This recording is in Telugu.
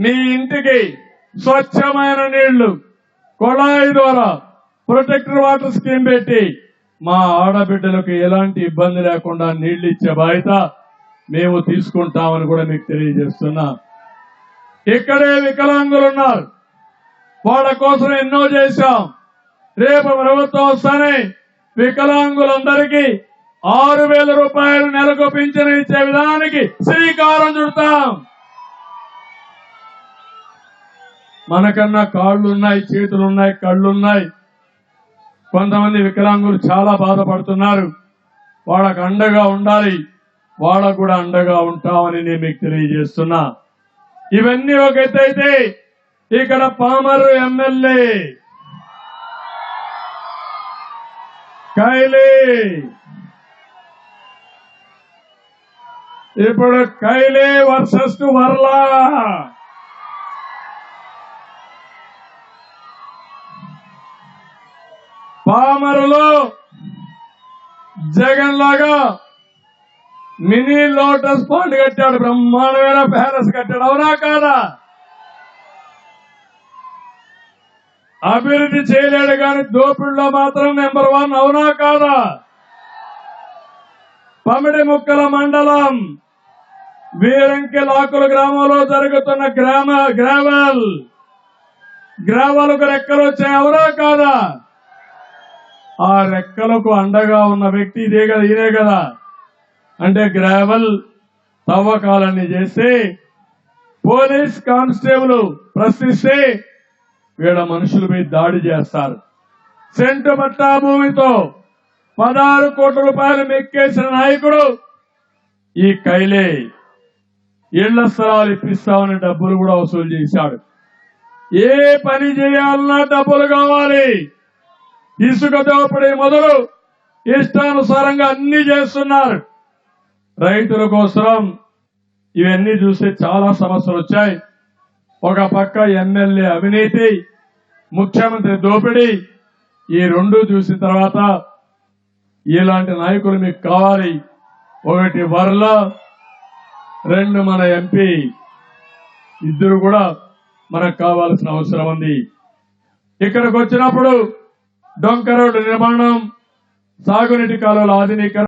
మీ ఇంటికి స్వచ్ఛమైన నీళ్ళు కొళాయి ద్వారా ప్రొటెక్టర్ వాటర్ స్కీమ్ పెట్టి మా ఆడబిడ్డలకు ఎలాంటి ఇబ్బంది లేకుండా నీళ్ళు ఇచ్చే బాధ్యత మేము తీసుకుంటామని కూడా మీకు తెలియజేస్తున్నా. ఇక్కడే వికలాంగులు ఉన్నారు. వాళ్ళ కోసం ఎన్నో చేశాం. రేపు ప్రభుత్వం వస్తానే వికలాంగులందరికీ ఆరు వేల రూపాయలు నెలకు పింఛను ఇచ్చే విధానానికి శ్రీకారం చుడతాం. మనకన్నా కాళ్ళు ఉన్నాయి చేతులు ఉన్నాయి కళ్ళు ఉన్నాయి కొంతమంది వికలాంగులు చాలా బాధపడుతున్నారు. వాళ్ళకు అండగా ఉండాలి. వాళ్ళకు కూడా అండగా ఉంటామని నేను మీకు తెలియజేస్తున్నా. ఇవన్నీ ఒక అయితే ఇక్కడ పామరు ఎమ్మెల్యే కైలే. ఇప్పుడు కైలే వర్సెస్ వర్లా. పామరులో జగన్ లాగా మినీ లోటస్ పాండ్ కట్టాడు బ్రహ్మాండమైన ప్యాలెస్ కట్టాడు. అవునా కాదా? అభివృద్ధి చేయలేడు కానీ దోపిడిలో మాత్రం నెంబర్ వన్. అవునా కాదా? పమిడి ముక్కల మండలం వీరంకి లాకుల గ్రామంలో జరుగుతున్న గ్రామ గ్రావల్ గ్రామాలకు రెక్కలు వచ్చాయి. అవునా కాదా? ఆ రెక్కలకు అండగా ఉన్న వ్యక్తి ఇదే కదా ఇదే కదా. అంటే గ్రావెల్ తవ్వకాలన్నీ చేస్తే పోలీస్ కానిస్టేబుల్ ప్రశ్నిస్తే వీళ్ళ మీద దాడి చేస్తారు. సెంటు పట్టా భూమితో పదహారు కోట్ల రూపాయలు మెక్కేసిన నాయకుడు ఈ కైలే. ఇళ్ళ స్థలాలు ఇప్పిస్తామని డబ్బులు కూడా వసూలు చేశాడు. ఏ పని చేయాలన్నా డబ్బులు కావాలి. ఇసుక దోపిడీ మొదలు ఇష్టానుసారంగా అన్ని చేస్తున్నారు. రైతుల కోసం ఇవన్నీ చూస్తే చాలా సమస్యలు వచ్చాయి. ఒక పక్క ఎమ్మెల్యే అవినీతి ముఖ్యమంత్రి దోపిడీ ఈ రెండు చూసిన తర్వాత ఇలాంటి నాయకులు మీకు కావాలి. ఒకటి వర్ల రెండు మన ఎంపీ ఇద్దరు కూడా మనకు కావాల్సిన అవసరం ఉంది. ఇక్కడికి వచ్చినప్పుడు డొంక రోడ్డు నిర్మాణం సాగునీటి కాలువల ఆధునీకరణ